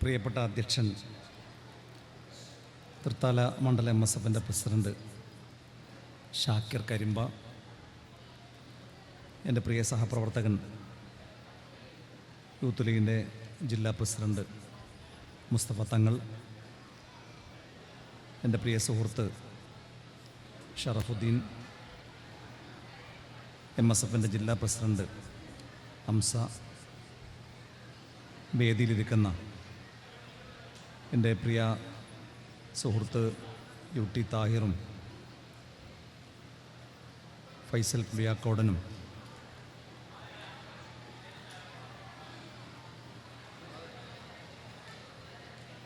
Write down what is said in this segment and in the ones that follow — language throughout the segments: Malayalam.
പ്രിയപ്പെട്ട അധ്യക്ഷൻ തൃത്താല മണ്ഡലം എം എസ് എഫിന്റെ പ്രസിഡന്റ് ഷാക്കിർ കരിമ്പ എന്റെ പ്രിയ സഹപ്രവർത്തകൻ യൂത്ത് ലീഗിന്റെ ജില്ലാ പ്രസിഡന്റ് മുസ്തഫ തങ്ങൾ എന്റെ പ്രിയ സുഹൃത്ത് ഷറഫുദ്ദീൻ എം എസ് എഫിന്റെ ജില്ലാ പ്രസിഡന്റ് ഹംസ വേദിയിലിരിക്കുന്ന എന്റെ പ്രിയ സുഹൃത്ത് യു ടി താഹിറും ഫൈസൽ പുളിയാക്കോടനും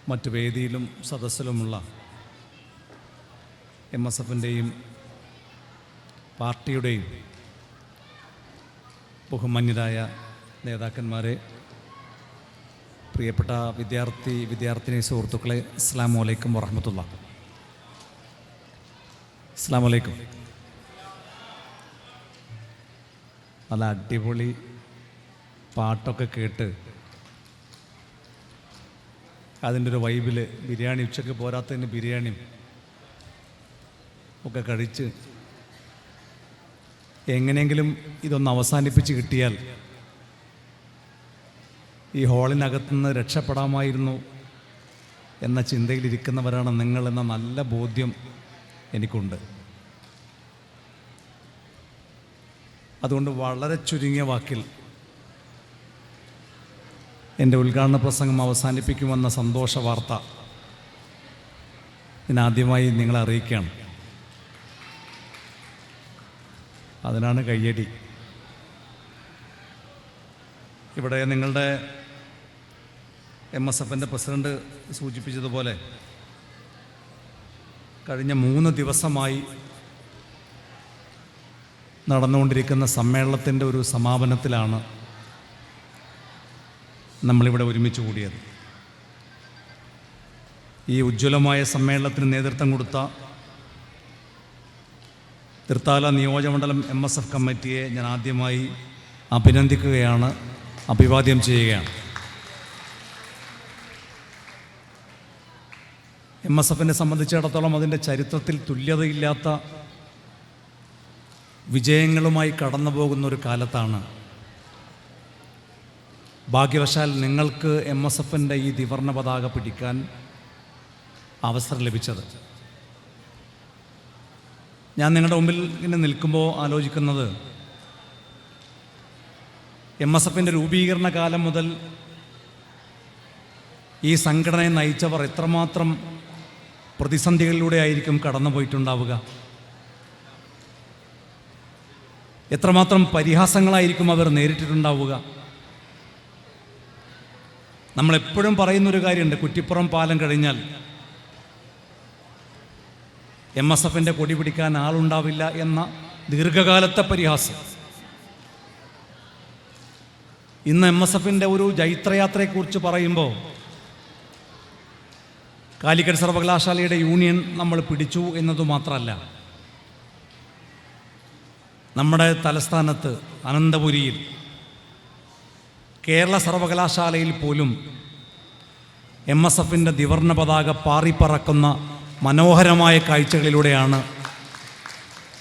മറ്റ് വേദിയിലും സദസ്സിലുമുള്ള എം എസ് എഫിന്റെയും പാർട്ടിയുടെയും ബഹുമാന്യരായ നേതാക്കന്മാരെ പ്രിയപ്പെട്ട വിദ്യാർത്ഥി വിദ്യാർത്ഥിനി സുഹൃത്തുക്കളെ അസ്സാം വലൈക്കും വറഹമത്തുള്ള അസ്സാം വലൈക്കും നല്ല അടിപൊളി പാട്ടൊക്കെ കേട്ട് അതിന്റെ ഒരു വൈബിൽ ബിരിയാണി ഉച്ചയ്ക്ക് പോരാത്തതിന് ബിരിയാണിയും ഒക്കെ കഴിച്ച് എങ്ങനെയെങ്കിലും ഇതൊന്ന് അവസാനിപ്പിച്ച് കിട്ടിയാൽ ഈ ഹാളിനകത്തുനിന്ന് രക്ഷപ്പെടാമായിരുന്നു എന്ന ചിന്തയിലിരിക്കുന്നവരാണ് നിങ്ങളെന്ന നല്ല ബോധ്യം എനിക്കുണ്ട്. അതുകൊണ്ട് വളരെ ചുരുങ്ങിയ വാക്കിൽ എന്റെ ഉദ്ഘാടന പ്രസംഗം അവസാനിപ്പിക്കുമെന്ന സന്തോഷ വാർത്ത ഞാൻ ആദ്യമായി നിങ്ങളെ അറിയിക്കുകയാണ്. അതിനാണ് കയ്യടി. ഇവിടെ നിങ്ങളുടെ എം എസ് എഫിന്റെ പ്രസിഡന്റ് സൂചിപ്പിച്ചതുപോലെ കഴിഞ്ഞ മൂന്ന് ദിവസമായി നടന്നുകൊണ്ടിരിക്കുന്ന സമ്മേളനത്തിന്റെ ഒരു സമാപനത്തിലാണ് നമ്മളിവിടെ ഒരുമിച്ച് കൂടിയത്. ഈ ഉജ്ജ്വലമായ സമ്മേളനത്തിന് നേതൃത്വം കൊടുത്ത തൃത്താല നിയോജകമണ്ഡലം എം എസ് എഫ് കമ്മിറ്റിയെ ഞാൻ ആദ്യമായി അഭിനന്ദിക്കുകയാണ് അഭിവാദ്യം ചെയ്യുകയാണ്. എം എസ് എഫിനെ സംബന്ധിച്ചിടത്തോളം അതിന്റെ ചരിത്രത്തിൽ തുല്യതയില്ലാത്ത വിജയങ്ങളുമായി കടന്നു പോകുന്ന ഒരു കാലത്താണ്. ഭാഗ്യവശാൽ നിങ്ങൾക്ക് എം എസ് എഫിന്റെ ഈ ദിവർണ പതാക പിടിക്കാൻ അവസരം ലഭിച്ചത്. ഞാൻ നിങ്ങളുടെ മുമ്പിൽ ഇങ്ങനെ നിൽക്കുമ്പോൾ ആലോചിക്കുന്നത് എം എസ് എഫിന്റെ രൂപീകരണ കാലം മുതൽ ഈ സംഘടനയെ നയിച്ചവർ എത്രമാത്രം പ്രതിസന്ധികളിലൂടെ ആയിരിക്കും കടന്നു പോയിട്ടുണ്ടാവുക എത്രമാത്രം പരിഹാസങ്ങളായിരിക്കും അവർ നേരിട്ടിട്ടുണ്ടാവുക. നമ്മളെപ്പോഴും പറയുന്നൊരു കാര്യമുണ്ട് കുറ്റിപ്പുറം പാലം കഴിഞ്ഞാൽ എം എസ് എഫിന്റെ കൊടി പിടിക്കാൻ ആളുണ്ടാവില്ല എന്ന ദീർഘകാലത്തെ പരിഹാസം. ഇന്ന് എം എസ് എഫിന്റെ ഒരു ജൈത്രയാത്രയെക്കുറിച്ച് പറയുമ്പോൾ കാലിക്കറ്റ് സർവകലാശാലയുടെ യൂണിയൻ നമ്മൾ പിടിച്ചു എന്നത് മാത്രമല്ല. നമ്മുടെ തലസ്ഥാനത്ത് അനന്തപുരിയിൽ കേരള സർവകലാശാലയിൽ പോലും എം എസ് എഫിന്റെ ദിവർണ പതാക പാറിപ്പറക്കുന്ന മനോഹരമായ കാഴ്ചകളിലൂടെയാണ്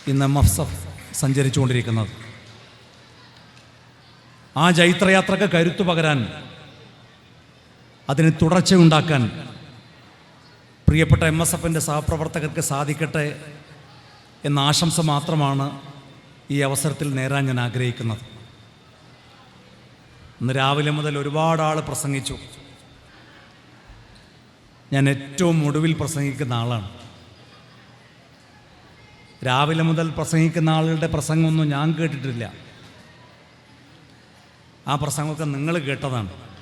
ഇന്ന് എം എസ് എഫ് സഞ്ചരിച്ചുകൊണ്ടിരിക്കുന്നത്. ആ ജൈത്രയാത്രക്ക് കരുത്തു പകരാൻ അതിന് തുടർച്ചയുണ്ടാക്കാൻ പ്രിയപ്പെട്ട എം എസ് എഫിന്റെ സഹപ്രവർത്തകർക്ക് സാധിക്കട്ടെ എന്ന ആശംസ മാത്രമാണ് ഈ അവസരത്തിൽ നേരാൻ ഞാൻ ആഗ്രഹിക്കുന്നത്. ഇന്ന് രാവിലെ മുതൽ ഒരുപാട് ആൾ പ്രസംഗിച്ചു. ഞാൻ ഏറ്റവും ഒടുവിൽ പ്രസംഗിക്കുന്ന ആളാണ്. രാവിലെ മുതൽ പ്രസംഗിക്കുന്ന ആളുകളുടെ പ്രസംഗമൊന്നും ഞാൻ കേട്ടിട്ടില്ല. ആ പ്രസംഗമൊക്കെ നിങ്ങൾ കേട്ടതാണ്.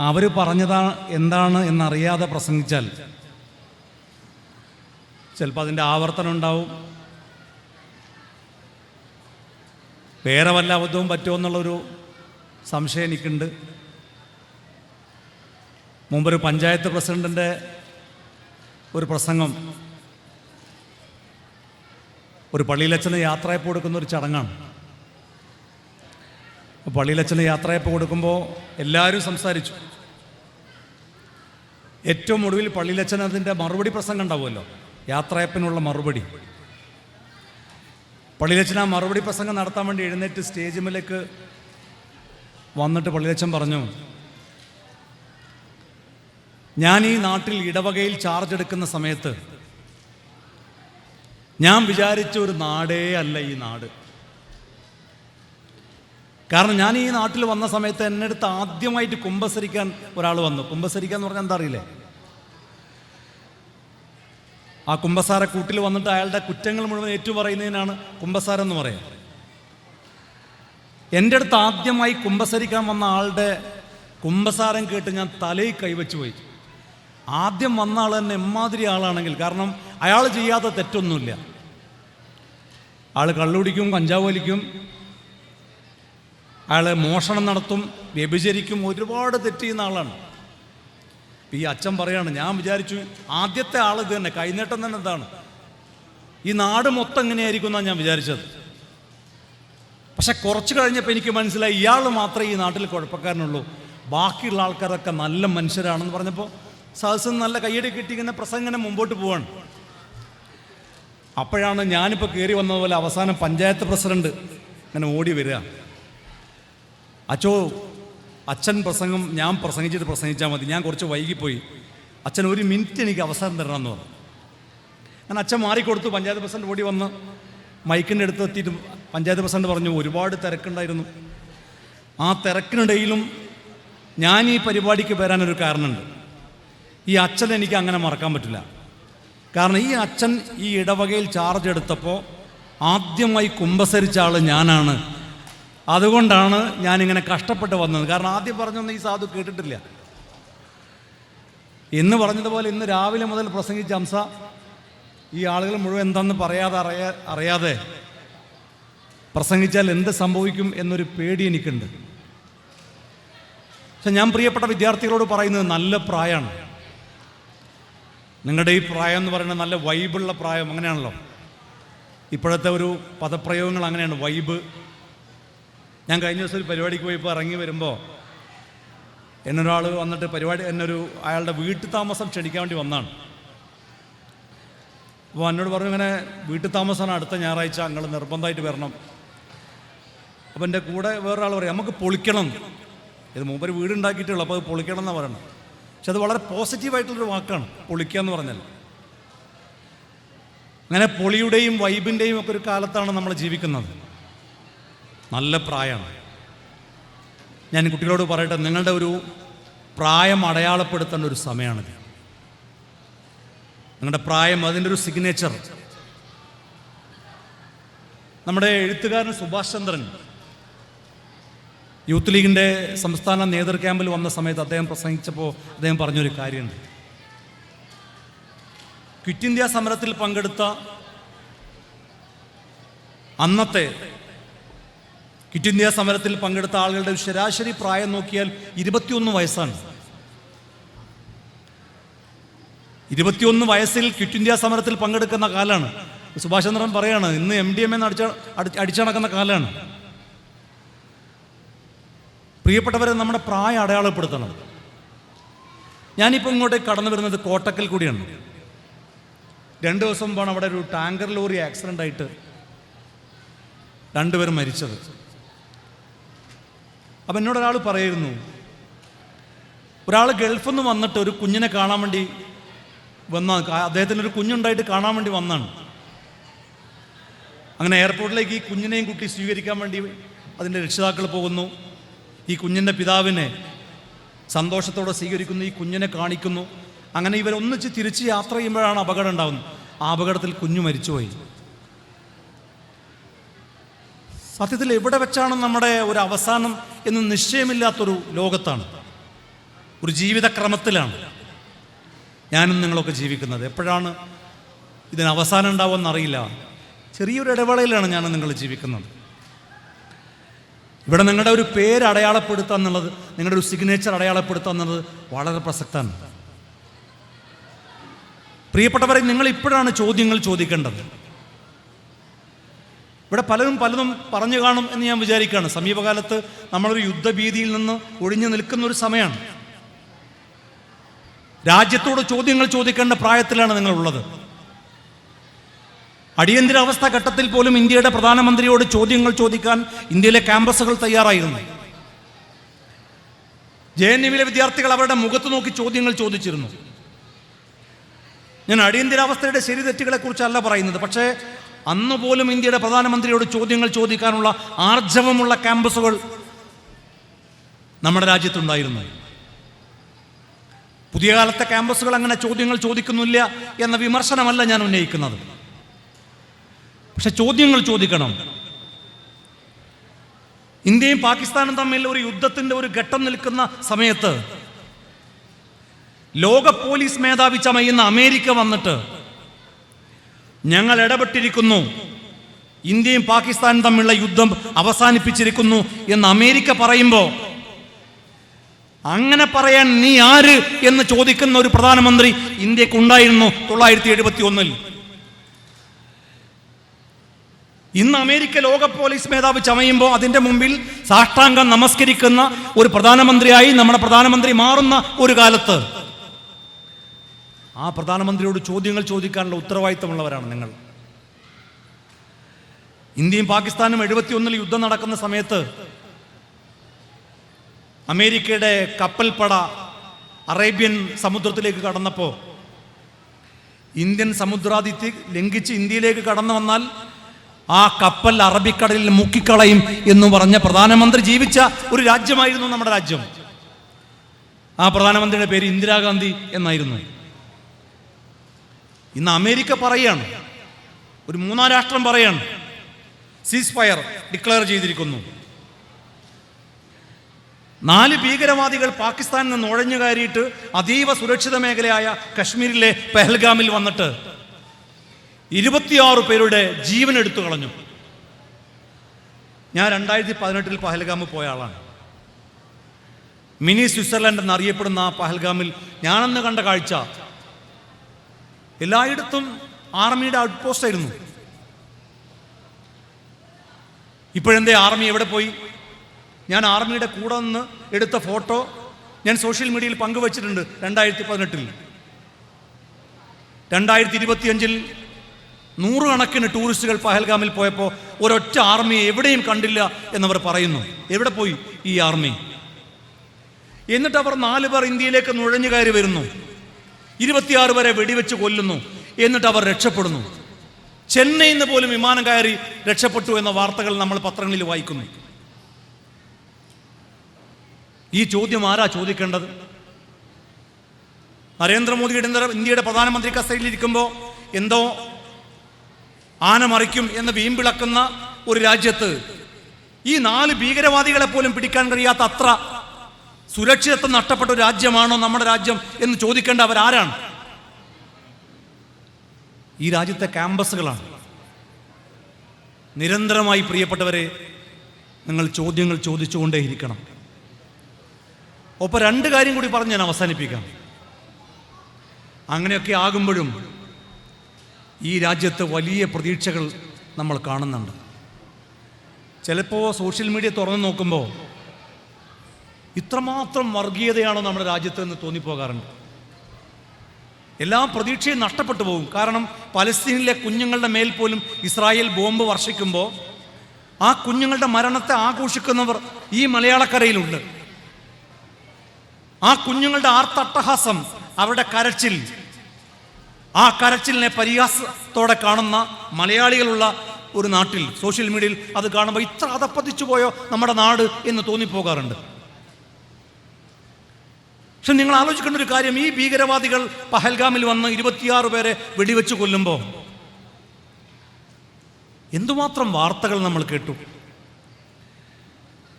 അവർ പറഞ്ഞതാ എന്താണ് എന്നറിയാതെ പ്രസംഗിച്ചാൽ ചിലപ്പോൾ അതിന്റെ ആവർത്തനം ഉണ്ടാവും. വേറെ വല്ല അബദ്ധവും പറ്റുമോ എന്നുള്ളൊരു സംശയം എനിക്കുണ്ട്. മുമ്പൊരു പഞ്ചായത്ത് പ്രസിഡന്റിന്റെ ഒരു പ്രസംഗം. ഒരു പള്ളിയിലച്ഛന് യാത്രയപ്പ് കൊടുക്കുന്ന ഒരു ചടങ്ങാണ്. പള്ളിയിലച്ഛന് യാത്രയപ്പ് കൊടുക്കുമ്പോൾ എല്ലാവരും സംസാരിച്ചു. ഏറ്റവും ഒടുവിൽ പള്ളിയിലച്ഛൻ അതിന്റെ മറുപടി പ്രസംഗം ഉണ്ടാവുമല്ലോ. യാത്രയപ്പിനുള്ള മറുപടി. പള്ളിയിലച്ഛൻ ആ മറുപടി പ്രസംഗം നടത്താൻ വേണ്ടി എഴുന്നേറ്റ് സ്റ്റേജ് മേലേക്ക് വന്നിട്ട് പള്ളിയിലച്ഛൻ പറഞ്ഞു ഞാൻ ഈ നാട്ടിൽ ഇടവകയിൽ ചാർജ് എടുക്കുന്ന സമയത്ത് ഞാൻ വിചാരിച്ച ഒരു നാടേ അല്ല ഈ നാട്. കാരണം ഞാൻ ഈ നാട്ടിൽ വന്ന സമയത്ത് എന്നെ അടുത്ത് ആദ്യമായിട്ട് കുംഭസരിക്കാൻ ഒരാൾ വന്നു. കുംഭസരിക്കുക എന്ന് പറഞ്ഞാൽ എന്താ അറിയില്ലേ? ആ കുംഭസാര കൂട്ടിൽ വന്നിട്ട് അയാളുടെ കുറ്റങ്ങൾ മുഴുവൻ ഏറ്റുപറയുന്നതിനാണ് കുംഭസാരം എന്ന് പറയുന്നത് എന്റെ അടുത്ത് ആദ്യമായി കുംഭസരിക്കാൻ വന്ന ആളുടെ കുംഭസാരം കേട്ട് ഞാൻ തലയിൽ കൈവച്ചു പോയി. ആദ്യം വന്ന ആൾ തന്നെ എമ്മാതിരി ആളാണെങ്കിൽ കാരണം അയാൾ ചെയ്യാത്ത തെറ്റൊന്നുമില്ല. ആൾ കള്ളുടിക്കും കഞ്ചാവ് വലിക്കും അയാൾ മോഷണം നടത്തും വ്യഭിചരിക്കും ഒരുപാട് തെറ്റ് ചെയ്യുന്ന ആളാണ്. ഈ അച്ഛൻ പറയാണ് ഞാൻ വിചാരിച്ചു ആദ്യത്തെ ആൾ ഇത് തന്നെ കൈനീട്ടം തന്നെ എന്താണ് ഈ നാട് മൊത്തം എങ്ങനെയായിരിക്കും എന്നാണ് ഞാൻ വിചാരിച്ചത്. പക്ഷെ കുറച്ച് കഴിഞ്ഞപ്പോൾ എനിക്ക് മനസ്സിലായി ഇയാൾ മാത്രമേ ഈ നാട്ടിൽ കുഴപ്പക്കാരനുള്ളൂ. ബാക്കിയുള്ള ആൾക്കാരൊക്കെ നല്ല മനുഷ്യരാണെന്ന് പറഞ്ഞപ്പോൾ സദസ്സിൽ നല്ല കയ്യടി കിട്ടി ഇങ്ങനെ പ്രസംഗം ഇങ്ങനെ മുമ്പോട്ട് പോവാണ്. അപ്പോഴാണ് ഞാനിപ്പോൾ കയറി വന്നതുപോലെ അവസാനം പഞ്ചായത്ത് പ്രസിഡന്റ് ഇങ്ങനെ ഓടി വരിക. അച്ചോ അച്ഛൻ പ്രസംഗം ഞാൻ പ്രസംഗിച്ചിട്ട് പ്രസംഗിച്ചാൽ മതി. ഞാൻ കുറച്ച് വൈകിപ്പോയി. അച്ഛൻ ഒരു മിനിറ്റ് എനിക്ക് അവസരം തരണം എന്ന് പറഞ്ഞു. ഞാൻ അച്ഛൻ മാറിക്കൊടുത്തു. പഞ്ചായത്ത് പ്രസിഡന്റ് ഓടി വന്ന് മൈക്കിന്റെ അടുത്ത് എത്തിയിട്ട് പഞ്ചായത്ത് പ്രസിഡന്റ് പറഞ്ഞു ഒരുപാട് തിരക്കുണ്ടായിരുന്നു. ആ തിരക്കിനിടയിലും ഞാൻ ഈ പരിപാടിക്ക് വരാനൊരു കാരണമുണ്ട്. ഈ അച്ഛൻ എനിക്ക് അങ്ങനെ മറക്കാൻ പറ്റില്ല. കാരണം ഈ അച്ഛൻ ഈ ഇടവകയിൽ ചാർജ് എടുത്തപ്പോൾ ആദ്യമായി കുമ്പസരിച്ച ആൾ ഞാനാണ്. അതുകൊണ്ടാണ് ഞാനിങ്ങനെ കഷ്ടപ്പെട്ട് വന്നത്. കാരണം ആദ്യം പറഞ്ഞൊന്നും ഈ സാധു കേട്ടിട്ടില്ല. ഇന്ന് പറഞ്ഞതുപോലെ ഇന്ന് രാവിലെ മുതൽ പ്രസംഗിച്ച അംസ ഈ ആളുകൾ മുഴുവൻ എന്താണെന്ന് പറയാതെ അറിയാ അറിയാതെ പ്രസംഗിച്ചാൽ എന്ത് സംഭവിക്കും എന്നൊരു പേടി എനിക്കുണ്ട്. പക്ഷെ ഞാൻ പ്രിയപ്പെട്ട വിദ്യാർത്ഥികളോട് പറയുന്നത് നല്ല പ്രായമാണ്. നിങ്ങളുടെ ഈ പ്രായം എന്ന് പറയുന്നത് നല്ല വൈബുള്ള പ്രായം അങ്ങനെയാണല്ലോ. ഇപ്പോഴത്തെ ഒരു പദപ്രയോഗങ്ങൾ അങ്ങനെയാണ്. വൈബ് ഞാൻ കഴിഞ്ഞ ദിവസം ഒരു പരിപാടിക്ക് പോയപ്പോൾ ഇറങ്ങി വരുമ്പോൾ എന്നൊരാൾ വന്നിട്ട് പരിപാടി എന്നൊരു അയാളുടെ വീട്ടു താമസം ക്ഷണിക്കാൻ വേണ്ടി വന്നാണ്. അപ്പോൾ എന്നോട് പറഞ്ഞു ഇങ്ങനെ വീട്ടു താമസമാണ് അടുത്ത ഞായറാഴ്ച നിങ്ങൾ നിർബന്ധമായിട്ട് വരണം. അപ്പോൾ എന്റെ കൂടെ വേറൊരാൾ പറയും നമുക്ക് പൊളിക്കണം. ഇത് മൂപ്പര് വീടുണ്ടാക്കിയിട്ടുള്ളൂ അപ്പോൾ അത് പൊളിക്കണം എന്നാണ് പറയണം. പക്ഷെ അത് വളരെ പോസിറ്റീവായിട്ടുള്ളൊരു വാക്കാണ് പൊളിക്കുക എന്ന് പറഞ്ഞാൽ അങ്ങനെ പൊളിയുടെയും വൈബിന്റെയും ഒക്കെ ഒരു കാലത്താണ് നമ്മൾ ജീവിക്കുന്നത്. നല്ല പ്രായമാണ്. ഞാൻ കുട്ടികളോട് പറയട്ടെ നിങ്ങളുടെ ഒരു പ്രായം അടയാളപ്പെടുത്തേണ്ട ഒരു സമയമാണിത് നിങ്ങളുടെ പ്രായം അതിന്റെ ഒരു സിഗ്നേച്ചർ നമ്മുടെ എഴുത്തുകാരൻ സുഭാഷ് ചന്ദ്രൻ യൂത്ത് ലീഗിന്റെ സംസ്ഥാന നേതൃ ക്യാമ്പിൽ വന്ന സമയത്ത് അദ്ദേഹം പ്രസംഗിച്ചപ്പോൾ അദ്ദേഹം പറഞ്ഞൊരു കാര്യമുണ്ട്. ക്വിറ്റ് ഇന്ത്യ സമരത്തിൽ പങ്കെടുത്ത അന്നത്തെ ക്വിറ്റ് ഇന്ത്യ സമരത്തിൽ പങ്കെടുത്ത ആളുകളുടെ ശരാശരി പ്രായം നോക്കിയാൽ ഇരുപത്തിയൊന്ന് വയസ്സാണ്. ഇരുപത്തിയൊന്ന് വയസ്സിൽ ക്വിറ്റ് ഇന്ത്യ സമരത്തിൽ പങ്കെടുക്കുന്ന കാലമാണ് സുഭാഷ് ചന്ദ്രൻ പറയാണ് ഇന്ന് എം ഡി എം എന്ന് അടിച്ച അടി- അടിച്ചടക്കുന്ന കാലമാണ് പ്രിയപ്പെട്ടവരെ നമ്മുടെ പ്രായം അടയാളപ്പെടുത്തണം. ഞാനിപ്പോൾ ഇങ്ങോട്ട് കടന്നു വരുന്നത് കോട്ടക്കൽ കൂടിയാണ്. രണ്ട് ദിവസം മുമ്പാണ് അവിടെ ഒരു ടാങ്കർ ലോറി ആക്സിഡന്റ് ആയിട്ട് രണ്ടുപേരും മരിച്ചത്. അപ്പം എന്നോടൊരാൾ പറയുന്നു ഒരാൾ ഗൾഫിൽ നിന്ന് വന്നിട്ട് ഒരു കുഞ്ഞിനെ കാണാൻ വേണ്ടി വന്ന അദ്ദേഹത്തിന് ഒരു കുഞ്ഞുണ്ടായിട്ട് കാണാൻ വേണ്ടി വന്നാണ്. അങ്ങനെ എയർപോർട്ടിലേക്ക് ഈ കുഞ്ഞിനെയും കുട്ടി സ്വീകരിക്കാൻ വേണ്ടി അതിന്റെ രക്ഷിതാക്കൾ പോകുന്നു. ഈ കുഞ്ഞിന്റെ പിതാവിനെ സന്തോഷത്തോടെ സ്വീകരിക്കുന്നു ഈ കുഞ്ഞിനെ കാണിക്കുന്നു. അങ്ങനെ ഇവരൊന്നിച്ച് തിരിച്ച് യാത്ര ചെയ്യുമ്പോഴാണ് അപകടം ഉണ്ടാകുന്നത് ആ അപകടത്തിൽ കുഞ്ഞു മരിച്ചുപോയി. സത്യത്തിൽ എവിടെ വെച്ചാണ് നമ്മുടെ ഒരു അവസാനം എന്ന് നിശ്ചയമില്ലാത്തൊരു ലോകത്താണ്. ഒരു ജീവിതക്രമത്തിലാണ് ഞാനും നിങ്ങളൊക്കെ ജീവിക്കുന്നത്. എപ്പോഴാണ് ഇതിന് അവസാനം ഉണ്ടാവുമെന്ന് അറിയില്ല. ചെറിയൊരു ഇടവേളയിലാണ് ഞാൻ നിങ്ങൾ ജീവിക്കുന്നത്. ഇവിടെ നിങ്ങളുടെ ഒരു പേര് അടയാളപ്പെടുത്തുക എന്നുള്ളത് നിങ്ങളുടെ ഒരു സിഗ്നേച്ചർ അടയാളപ്പെടുത്തുക എന്നുള്ളത് വളരെ പ്രസക്തമാണ്. പ്രിയപ്പെട്ടവരെ നിങ്ങൾ ഇപ്പോഴാണ് ചോദ്യങ്ങൾ ചോദിക്കേണ്ടത്. ഇവിടെ പലരും പലതും പറഞ്ഞു കാണും എന്ന് ഞാൻ വിചാരിക്കുകയാണ്. സമീപകാലത്ത് നമ്മളൊരു യുദ്ധഭീതിയിൽ നിന്ന് ഒഴിഞ്ഞു നിൽക്കുന്ന ഒരു സമയമാണ്. രാജ്യത്തോട് ചോദ്യങ്ങൾ ചോദിക്കേണ്ട പ്രായത്തിലാണ് നിങ്ങളുള്ളത്. അടിയന്തരാവസ്ഥ ഘട്ടത്തിൽ പോലും ഇന്ത്യയുടെ പ്രധാനമന്ത്രിയോട് ചോദ്യങ്ങൾ ചോദിക്കാൻ ഇന്ത്യയിലെ ക്യാമ്പസുകൾ തയ്യാറായിരുന്നു. ജെ എൻ യുവിലെ വിദ്യാർത്ഥികൾ അവരുടെ മുഖത്ത് നോക്കി ചോദ്യങ്ങൾ ചോദിച്ചിരുന്നു. ഞാൻ അടിയന്തരാവസ്ഥയുടെ ശരി തെറ്റുകളെ കുറിച്ചല്ല പറയുന്നത്. പക്ഷേ അന്ന് പോലും ഇന്ത്യയുടെ പ്രധാനമന്ത്രിയോട് ചോദ്യങ്ങൾ ചോദിക്കാനുള്ള ആർജവമുള്ള ക്യാമ്പസുകൾ നമ്മുടെ രാജ്യത്തുണ്ടായിരുന്നു. പുതിയ കാലത്തെ ക്യാമ്പസുകൾ അങ്ങനെ ചോദ്യങ്ങൾ ചോദിക്കുന്നില്ല എന്ന വിമർശനമല്ല ഞാൻ ഉന്നയിക്കുന്നത്. പക്ഷെ ചോദ്യങ്ങൾ ചോദിക്കണം. ഇന്ത്യയും പാകിസ്ഥാനും തമ്മിൽ ഒരു യുദ്ധത്തിന്റെ ഒരു ഘട്ടം നിൽക്കുന്ന സമയത്ത് ലോക പോലീസ് മേധാവി ചമയുന്ന അമേരിക്ക വന്നിട്ട് ഞങ്ങൾ ഇടപെട്ടിരിക്കുന്നു. ഇന്ത്യയും പാകിസ്ഥാനും തമ്മിലുള്ള യുദ്ധം അവസാനിപ്പിച്ചിരിക്കുന്നു എന്ന് അമേരിക്ക പറയുമ്പോൾ അങ്ങനെ പറയാൻ നീ ആര്? എന്ന് ചോദിക്കുന്ന ഒരു പ്രധാനമന്ത്രി ഇന്ത്യയ്ക്ക് ഉണ്ടായിരുന്നു തൊള്ളായിരത്തി എഴുപത്തി ഒന്നിൽ ഇന്ന് അമേരിക്ക ലോക പോലീസ് മേധാവ് ചമയുമ്പോൾ അതിന്റെ മുമ്പിൽ സാഷ്ടാംഗം നമസ്കരിക്കുന്ന ഒരു പ്രധാനമന്ത്രിയായി നമ്മുടെ പ്രധാനമന്ത്രി മാറുന്ന ഒരു കാലത്ത്. ആ പ്രധാനമന്ത്രിയോട് ചോദ്യങ്ങൾ ചോദിക്കാനുള്ള ഉത്തരവാദിത്തമുള്ളവരാണ് നിങ്ങൾ. ഇന്ത്യയും പാകിസ്ഥാനും എഴുപത്തിയൊന്നിൽ യുദ്ധം നടക്കുന്ന സമയത്ത് അമേരിക്കയുടെ കപ്പൽപ്പട അറേബ്യൻ സമുദ്രത്തിലേക്ക് കടന്നപ്പോൾ ഇന്ത്യൻ സമുദ്രാതിഥ്യ ലംഘിച്ച് ഇന്ത്യയിലേക്ക് കടന്നു വന്നാൽ ആ കപ്പൽ അറബിക്കടലിൽ മുക്കിക്കളയും എന്ന് പറഞ്ഞ പ്രധാനമന്ത്രി ജീവിച്ച ഒരു രാജ്യമായിരുന്നു നമ്മുടെ രാജ്യം. ആ പ്രധാനമന്ത്രിയുടെ പേര് ഇന്ദിരാഗാന്ധി എന്നായിരുന്നു. ഇന്ന് അമേരിക്ക പറയാണ്. ഒരു മൂന്നാം രാഷ്ട്രം പറയാണ്. സീസ് ഫയർ ഡിക്ലെയർ ചെയ്തിരിക്കുന്നു. നാല് ഭീകരവാദികൾ പാകിസ്ഥാനിൽ നിന്ന് നുഴഞ്ഞു കയറിയിട്ട് അതീവ സുരക്ഷിത മേഖലയായ കശ്മീരിലെ പെഹൽഗാമിൽ വന്നിട്ട് ഇരുപത്തിയാറ് പേരുടെ ജീവൻ എടുത്തു കളഞ്ഞു. ഞാൻ രണ്ടായിരത്തി പതിനെട്ടിൽ പഹൽഗാമിൽ പോയ ആളാണ്. മിനി സ്വിറ്റ്സർലൻഡ് എന്നറിയപ്പെടുന്ന ആ പഹൽഗാമിൽ ഞാനന്ന് കണ്ട കാഴ്ച എല്ലായിടത്തും ആർമിയുടെ ഔട്ട് പോസ്റ്റ് ആയിരുന്നു. ഇപ്പോഴെന്തേ ആർമി എവിടെ പോയി? ഞാൻ ആർമിയുടെ കൂടെ നിന്ന് എടുത്ത ഫോട്ടോ ഞാൻ സോഷ്യൽ മീഡിയയിൽ പങ്കുവച്ചിട്ടുണ്ട് രണ്ടായിരത്തി പതിനെട്ടിൽ രണ്ടായിരത്തി ഇരുപത്തിയഞ്ചിൽ നൂറുകണക്കിന് ടൂറിസ്റ്റുകൾ പഹൽഗാമിൽ പോയപ്പോൾ ഒരൊറ്റ ആർമിയെ എവിടെയും കണ്ടില്ല എന്നവർ പറയുന്നു. എവിടെ പോയി ഈ ആർമി? എന്നിട്ട് അവർ നാല് പേർ ഇന്ത്യയിലേക്ക് നുഴഞ്ഞു കയറി വരുന്നു. ഇരുപത്തിയാറ് വരെ വെടിവെച്ച് കൊല്ലുന്നു എന്നിട്ട് അവർ രക്ഷപ്പെടുന്നു. ചെന്നൈയിൽ നിന്ന് പോലും വിമാനം കയറി രക്ഷപ്പെട്ടു എന്ന വാർത്തകൾ നമ്മൾ പത്രങ്ങളിൽ വായിക്കുന്നു. ഈ ചോദ്യം ആരാ ചോദിക്കേണ്ടത്? നരേന്ദ്രമോദിയുടെ ഇന്ത്യ- ഇന്ത്യയുടെ പ്രധാനമന്ത്രി കസ്റ്റഡിയിലിരിക്കുമ്പോൾ എന്തോ ആന മറിക്കും എന്ന് വീമ്പിളക്കുന്ന ഒരു രാജ്യത്ത് ഈ നാല് ഭീകരവാദികളെ പോലും പിടിക്കാൻ കഴിയാത്ത അത്ര സുരക്ഷിതത്വം നഷ്ടപ്പെട്ട ഒരു രാജ്യമാണോ നമ്മുടെ രാജ്യം എന്ന് ചോദിക്കേണ്ട അവരാരാണ്? ഈ രാജ്യത്തെ ക്യാമ്പസുകളാണ്. നിരന്തരമായി പ്രിയപ്പെട്ടവരെ നിങ്ങൾ ചോദ്യങ്ങൾ ചോദിച്ചുകൊണ്ടേയിരിക്കണം. ഒപ്പം രണ്ട് കാര്യം കൂടി പറഞ്ഞ് ഞാൻ അവസാനിപ്പിക്കാം. അങ്ങനെയൊക്കെ ആകുമ്പോഴും ഈ രാജ്യത്ത് വലിയ പ്രതീക്ഷകൾ നമ്മൾ കാണുന്നുണ്ട്. ചിലപ്പോൾ സോഷ്യൽ മീഡിയ തുറന്നു നോക്കുമ്പോൾ ഇത്രമാത്രം വർഗീയതയാണോ നമ്മുടെ രാജ്യത്ത് എന്ന് തോന്നിപ്പോകാറുണ്ട്. എല്ലാ പ്രതീക്ഷയും നഷ്ടപ്പെട്ടു പോകും. കാരണം പലസ്തീനിലെ കുഞ്ഞുങ്ങളുടെ മേൽ പോലും ഇസ്രായേൽ ബോംബ് വർഷിക്കുമ്പോൾ ആ കുഞ്ഞുങ്ങളുടെ മരണത്തെ ആഘോഷിക്കുന്നവർ ഈ മലയാളക്കരയിലുണ്ട്. ആ കുഞ്ഞുങ്ങളുടെ ആർത്തട്ടഹാസം അവരുടെ കരച്ചിൽ ആ കരച്ചിലിനെ പരിഹാസത്തോടെ കാണുന്ന മലയാളികളുള്ള ഒരു നാട്ടിൽ സോഷ്യൽ മീഡിയയിൽ അത് കാണുമ്പോൾ ഇത്ര അതപ്പതിച്ചു പോയോ നമ്മുടെ നാട് എന്ന് തോന്നിപ്പോകാറുണ്ട്. പക്ഷെ നിങ്ങൾ ആലോചിക്കേണ്ട ഒരു കാര്യം ഈ ഭീകരവാദികൾ പഹൽഗാമിൽ വന്ന് ഇരുപത്തിയാറ് പേരെ വെടിവെച്ച് കൊല്ലുമ്പോൾ എന്തുമാത്രം വാർത്തകൾ നമ്മൾ കേട്ടു?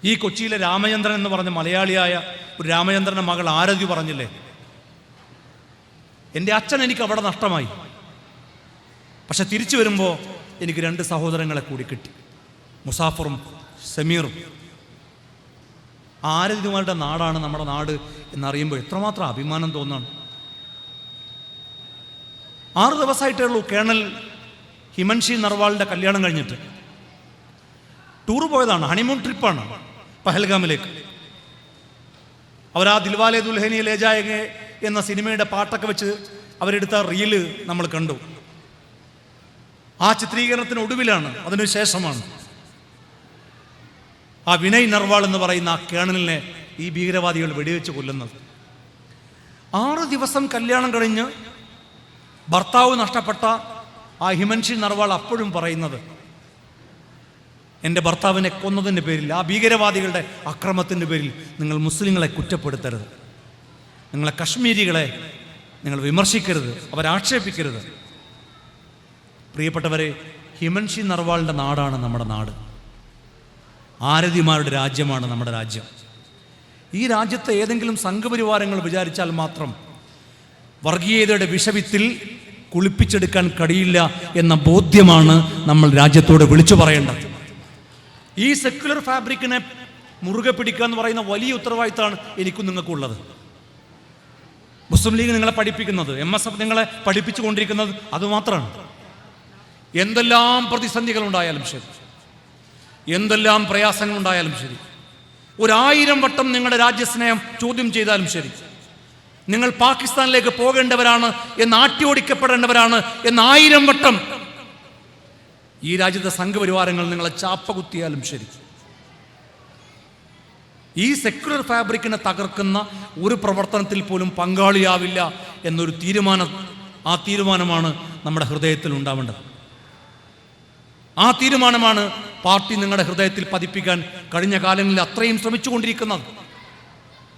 ഈ കൊച്ചിയിലെ രാമചന്ദ്രൻ എന്ന് പറഞ്ഞ മലയാളിയായ ഒരു രാമചന്ദ്രന്റെ മകൾ ആരതി പറഞ്ഞില്ലേ? എന്റെ അച്ഛൻ എനിക്ക് അവിടെ നഷ്ടമായി. പക്ഷെ തിരിച്ചു വരുമ്പോൾ എനിക്ക് രണ്ട് സഹോദരങ്ങളെ കൂടി കിട്ടി. മുസാഫറും സമീറും. ആരതിമാരുടെ നാടാണ് നമ്മുടെ നാട് എന്നറിയുമ്പോൾ എത്രമാത്രം അഭിമാനം തോന്നാണ്. ആറു ദിവസമായിട്ടേ ഉള്ളൂ കേണൽ ഹിമൻഷി നർവാളിന്റെ കല്യാണം കഴിഞ്ഞിട്ട്. ടൂർ പോയതാണ് ഹണിമൂൺ ട്രിപ്പാണ് പഹൽഗാമിലേക്ക്. അവരാ ദിൽവാലെ ദുൽഹനി ലേജായകെ എന്ന സിനിമയുടെ പാട്ടൊക്കെ വെച്ച് അവരെടുത്ത റീൽ നമ്മൾ കണ്ടു. ആ ചിത്രീകരണത്തിന് ഒടുവിലാണ് അതിനു ശേഷമാണ് ആ വിനയ് നർവാൾ എന്ന് പറയുന്ന ആ കേണലിനെ ഈ ഭീകരവാദികൾ വെടിവെച്ച് കൊല്ലുന്നത്. ആറ് ദിവസം കല്യാണം കഴിഞ്ഞ് ഭർത്താവ് നഷ്ടപ്പെട്ട ആ ഹിമൻഷി നർവാൾ അപ്പോഴും പറയുന്നത് എന്റെ ഭർത്താവിനെ കൊന്നതിന്റെ പേരിൽ ആ ഭീകരവാദികളുടെ അക്രമത്തിന്റെ പേരിൽ നിങ്ങൾ മുസ്ലിങ്ങളെ കുറ്റപ്പെടുത്തരുത്. നിങ്ങളെ കശ്മീരികളെ നിങ്ങൾ വിമർശിക്കരുത് അവരാക്ഷേപിക്കരുത് പ്രിയപ്പെട്ടവരെ ഹിമൻഷി നർവാളിന്റെ നാടാണ് നമ്മുടെ നാട്. ആരതിമാരുടെ രാജ്യമാണ് നമ്മുടെ രാജ്യം. ഈ രാജ്യത്തെ ഏതെങ്കിലും സംഘപരിവാരങ്ങൾ വിചാരിച്ചാൽ മാത്രം വർഗീയതയുടെ വിഷവിത്തിൽ കുളിപ്പിച്ചെടുക്കാൻ കഴിയില്ല എന്ന ബോധ്യമാണ് നമ്മൾ രാജ്യത്തോട് വിളിച്ചു പറയേണ്ടത്. ഈ സെക്യുലർ ഫാബ്രിക്കിനെ മുറുകെ പിടിക്കുക എന്ന് പറയുന്ന വലിയ ഉത്തരവാദിത്തമാണ് എനിക്കും നിങ്ങൾക്കുള്ളത്. മുസ്ലിം ലീഗ് നിങ്ങളെ പഠിപ്പിക്കുന്നത് എം എസ് എഫ് നിങ്ങളെ പഠിപ്പിച്ചു കൊണ്ടിരിക്കുന്നത് അതുമാത്രമാണ് എന്തെല്ലാം പ്രതിസന്ധികൾ ഉണ്ടായാലും ശരി. എന്തെല്ലാം പ്രയാസങ്ങളുണ്ടായാലും ശരി. ഒരായിരം വട്ടം നിങ്ങളുടെ രാജ്യസ്നേഹം ചോദ്യം ചെയ്താലും ശരി. നിങ്ങൾ പാകിസ്ഥാനിലേക്ക് പോകേണ്ടവരാണ് എന്ന് ആട്ടിയോടിക്കപ്പെടേണ്ടവരാണ് എന്ന് ആയിരം വട്ടം. ഈ രാജ്യത്തെ സംഘപരിവാരങ്ങൾ നിങ്ങളെ ചാപ്പ കുത്തിയാലും ശരി. ഈ സെക്യുലർ ഫാബ്രിക്കിനെ തകർക്കുന്ന ഒരു പ്രവർത്തനത്തിൽ പോലും പങ്കാളിയാവില്ല എന്നൊരു തീരുമാനം ആ തീരുമാനമാണ് നമ്മുടെ ഹൃദയത്തിൽ ഉണ്ടാവേണ്ടത്. ആ തീരുമാനമാണ് പാർട്ടി നിങ്ങളുടെ ഹൃദയത്തിൽ പതിപ്പിക്കാൻ കഴിഞ്ഞ കാലങ്ങളിൽ അത്രയും ശ്രമിച്ചുകൊണ്ടിരിക്കുന്നത്.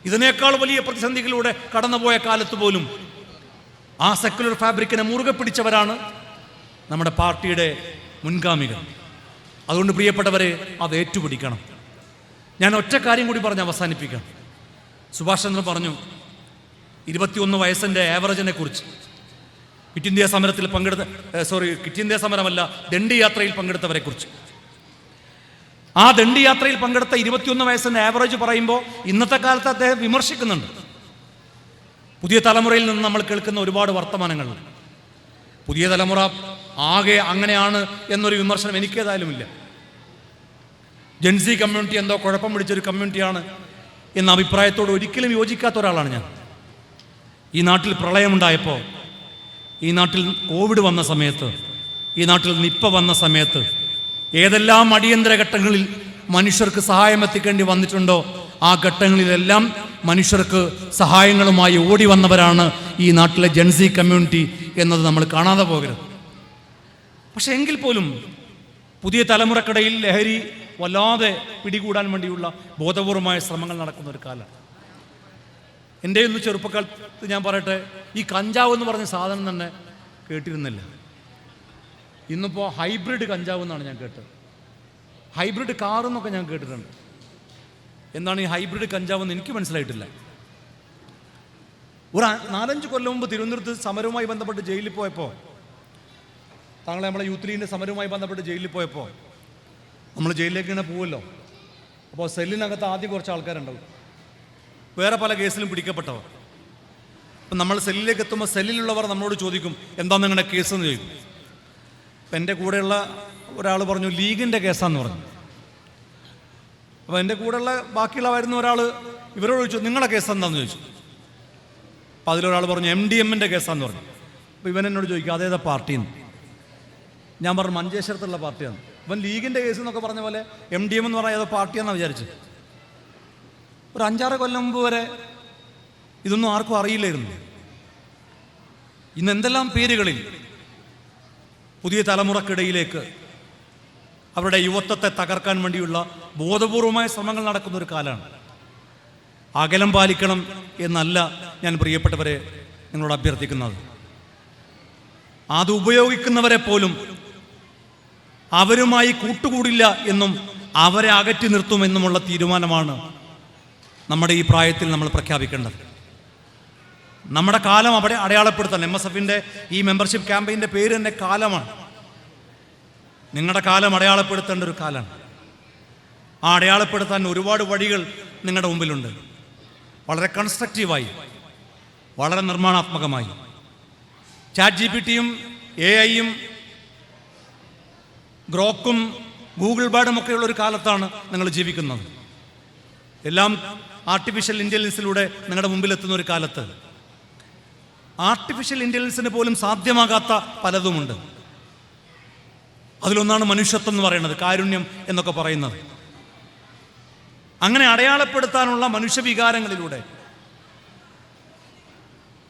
ഇതിനേക്കാൾ വലിയ പ്രതിസന്ധികളിലൂടെ കടന്നുപോയ കാലത്ത് പോലും ആ സെക്കുലർ ഫാബ്രിക്കിനെ മുറുകെ പിടിച്ചവരാണ് നമ്മുടെ പാർട്ടിയുടെ മുൻഗാമികൾ. അതുകൊണ്ട് പ്രിയപ്പെട്ടവരെ അത് ഏറ്റുപിടിക്കണം. ഞാൻ ഒറ്റ കാര്യം കൂടി പറഞ്ഞ് അവസാനിപ്പിക്കാം. സുഭാഷ് ചന്ദ്രൻ പറഞ്ഞു ഇരുപത്തിയൊന്ന് വയസ്സിന്റെ ആവറേജിനെ കുറിച്ച് ക്വിറ്റ് ഇന്ത്യ സമരത്തിൽ പങ്കെടുത്ത സോറി ക്വിറ്റ് ഇന്ത്യ സമരമല്ല ദണ്ഡി യാത്രയിൽ പങ്കെടുത്തവരെ കുറിച്ച് ആ ദണ്ഡി യാത്രയിൽ പങ്കെടുത്ത ഇരുപത്തിയൊന്ന് വയസ്സിന്റെ ആവറേജ് പറയുമ്പോൾ ഇന്നത്തെ കാലത്ത് അദ്ദേഹം വിമർശിക്കുന്നുണ്ട്. പുതിയ തലമുറയിൽ നിന്ന് നമ്മൾ കേൾക്കുന്ന ഒരുപാട് വർത്തമാനങ്ങളുണ്ട്. പുതിയ തലമുറ ആകെ അങ്ങനെയാണ് എന്നൊരു വിമർശനം എനിക്കേതായാലുമില്ല ജെൻസി കമ്മ്യൂണിറ്റി എന്തോ കുഴപ്പം പിടിച്ചൊരു കമ്മ്യൂണിറ്റിയാണ് എന്ന അഭിപ്രായത്തോട് ഒരിക്കലും യോജിക്കാത്ത ഒരാളാണ് ഞാൻ. ഈ നാട്ടിൽ പ്രളയമുണ്ടായപ്പോൾ ഈ നാട്ടിൽ കോവിഡ് വന്ന സമയത്ത് ഈ നാട്ടിൽ നിപ്പ വന്ന സമയത്ത് ഏതെല്ലാം അടിയന്തര ഘട്ടങ്ങളിൽ മനുഷ്യർക്ക് സഹായം എത്തിക്കേണ്ടി വന്നിട്ടുണ്ടോ ആ ഘട്ടങ്ങളിലെല്ലാം മനുഷ്യർക്ക് സഹായങ്ങളുമായി ഓടി വന്നവരാണ് ഈ നാട്ടിലെ ജൻസി കമ്മ്യൂണിറ്റി എന്നത് നമ്മൾ കാണാതെ പോകരുത്. പക്ഷെ എങ്കിൽ പോലും പുതിയ തലമുറക്കിടയിൽ ലഹരി വല്ലാതെ പിടികൂടാൻ വേണ്ടിയുള്ള ബോധപൂർവമായ ശ്രമങ്ങൾ നടക്കുന്ന ഒരു കാലമാണ് എന്റെ ഒന്ന് ചെറുപ്പക്കാലത്ത് ഞാൻ പറയട്ടെ ഈ കഞ്ചാവ് എന്ന് പറഞ്ഞ സാധനം തന്നെ കേട്ടിരുന്നില്ല. ഇന്നിപ്പോൾ ഹൈബ്രിഡ് കഞ്ചാവ് എന്നാണ് ഞാൻ കേട്ടത്. ഹൈബ്രിഡ് കാർ എന്നൊക്കെ ഞാൻ കേട്ടിട്ടുണ്ട്. എന്താണ് ഈ ഹൈബ്രിഡ് കഞ്ചാവ് എന്ന് എനിക്ക് മനസ്സിലായിട്ടില്ല. ഒരു നാലഞ്ച് കൊല്ലം മുമ്പ് തിരുവനന്തപുരത്ത് സമരവുമായി ബന്ധപ്പെട്ട് ജയിലിൽ പോയപ്പോൾ താങ്കളെ നമ്മളെ യൂത്ത് ലീഗിന്റെ സമരവുമായി ബന്ധപ്പെട്ട് ജയിലിൽ പോയപ്പോൾ നമ്മൾ ജയിലിലേക്ക് ഇങ്ങനെ പോവുമല്ലോ. അപ്പോൾ സെല്ലിനകത്ത് ആദ്യം കുറച്ച് ആൾക്കാരുണ്ടാവും. വേറെ പല കേസിലും പിടിക്കപ്പെട്ടവർ. അപ്പം നമ്മൾ സെല്ലിലേക്ക് എത്തുമ്പോൾ സെല്ലിലുള്ളവർ നമ്മളോട് ചോദിക്കും എന്താ നിങ്ങളുടെ കേസ് എന്ന് ചോദിക്കും. അപ്പം എന്റെ കൂടെയുള്ള ഒരാൾ പറഞ്ഞു ലീഗിന്റെ കേസാന്ന് പറഞ്ഞു. അപ്പോൾ എന്റെ കൂടെയുള്ള ബാക്കിയുള്ള വരുന്ന ഒരാൾ ഇവരോട് ചോദിച്ചു നിങ്ങളുടെ കേസ് എന്താണെന്ന് ചോദിച്ചു? അപ്പം അതിലൊരാൾ പറഞ്ഞു എം ഡി എമ്മിന്റെ കേസാന്ന് പറഞ്ഞു. അപ്പോൾ ഇവൻ എന്നോട് ചോദിക്കും അതേതാ പാർട്ടിന്ന്? ഞാൻ പറഞ്ഞു മഞ്ചേശ്വരത്തുള്ള പാർട്ടിയാണ്. ഇവൻ ലീഗിന്റെ കേസ് എന്നൊക്കെ പറഞ്ഞ പോലെ എം ഡി എം എന്ന് പറഞ്ഞാൽ ഏതോ പാർട്ടിയാണെന്നാണ് വിചാരിച്ചത്. ഒരു അഞ്ചാറ് കൊല്ലം മുമ്പ് വരെ ഇതൊന്നും ആർക്കും അറിയില്ലായിരുന്നു. ഇന്ന് എന്തെല്ലാം പേരുകളിൽ പുതിയ തലമുറക്കിടയിലേക്ക് അവരുടെ യുവത്വത്തെ തകർക്കാൻ വേണ്ടിയുള്ള ബോധപൂർവമായ ശ്രമങ്ങൾ നടക്കുന്ന ഒരു കാലമാണ്. അകലം പാലിക്കണം എന്നല്ല ഞാൻ പ്രിയപ്പെട്ടവരെ നിങ്ങളോട് അഭ്യർത്ഥിക്കുന്നത്. അത് ഉപയോഗിക്കുന്നവരെ പോലും അവരുമായി കൂട്ടുകൂടില്ല എന്നും അവരെ അകറ്റി നിർത്തുമെന്നുമുള്ള തീരുമാനമാണ് നമ്മുടെ ഈ പ്രായത്തിൽ നമ്മൾ പ്രഖ്യാപിക്കേണ്ടത്. നമ്മുടെ കാലം അവിടെ അടയാളപ്പെടുത്തണം. എം എസ് എഫിന്റെ ഈ മെമ്പർഷിപ്പ് ക്യാമ്പയിന്റെ പേര് തന്നെ കാലമാണ്. നിങ്ങളുടെ കാലം അടയാളപ്പെടുത്തേണ്ട ഒരു കാലമാണ്. ആ അടയാളപ്പെടുത്താൻ ഒരുപാട് വഴികൾ നിങ്ങളുടെ മുമ്പിലുണ്ട്. വളരെ കൺസ്ട്രക്റ്റീവായി വളരെ നിർമ്മാണാത്മകമായി. ചാറ്റ് ജി പി ടിയും എ ഐയും ഗ്രോക്കും ഗൂഗിൾ ബാഡും ഒക്കെയുള്ള ഒരു കാലത്താണ് നിങ്ങൾ ജീവിക്കുന്നത്. എല്ലാം ആർട്ടിഫിഷ്യൽ ഇന്റലിജൻസിലൂടെ നിങ്ങളുടെ മുമ്പിൽ എത്തുന്ന ഒരു കാലത്ത്. ആർട്ടിഫിഷ്യൽ ഇന്റലിജൻസിന് പോലും സാധ്യമാകാത്ത പലതുമുണ്ട്. അതിലൊന്നാണ് മനുഷ്യത്വം എന്ന് പറയുന്നത് കാരുണ്യം എന്നൊക്കെ പറയുന്നത്. അങ്ങനെ അടയാളപ്പെടുത്താനുള്ള മനുഷ്യവികാരങ്ങളിലൂടെ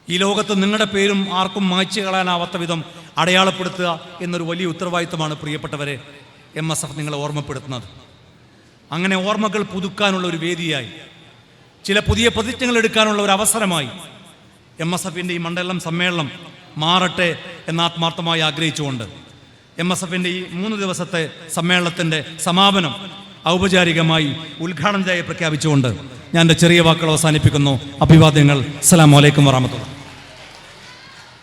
ഈ ലോകത്ത് നിങ്ങളുടെ പേരും ആർക്കും മായ്ച്ചു കളയാനാവാത്ത വിധം അടയാളപ്പെടുത്തുക എന്നൊരു വലിയ ഉത്തരവാദിത്തമാണ് പ്രിയപ്പെട്ടവരെ എം എസ് എഫ് നിങ്ങളെ ഓർമ്മപ്പെടുത്തുന്നത്. അങ്ങനെ ഓർമ്മകൾ പുതുക്കാനുള്ള ഒരു വേദിയായി. ചില പുതിയ പ്രതിജ്ഞകൾ എടുക്കാനുള്ള ഒരു അവസരമായി എം എസ് എഫിന്റെ ഈ മണ്ഡലം സമ്മേളനം മാറട്ടെ എന്ന് ആത്മാർത്ഥമായി ആഗ്രഹിച്ചുകൊണ്ട് എം എസ് എഫിന്റെ ഈ മൂന്ന് ദിവസത്തെ സമ്മേളനത്തിന്റെ സമാപനം ഔപചാരികമായി ഉദ്ഘാടനം ചെയ്യ പ്രഖ്യാപിച്ചുകൊണ്ട് ഞാൻ എന്റെ ചെറിയ വാക്കുകൾ അവസാനിപ്പിക്കുന്നു. അഭിവാദ്യങ്ങൾ. അസ്സലാമു അലൈക്കും വറഹമത്തുള്ള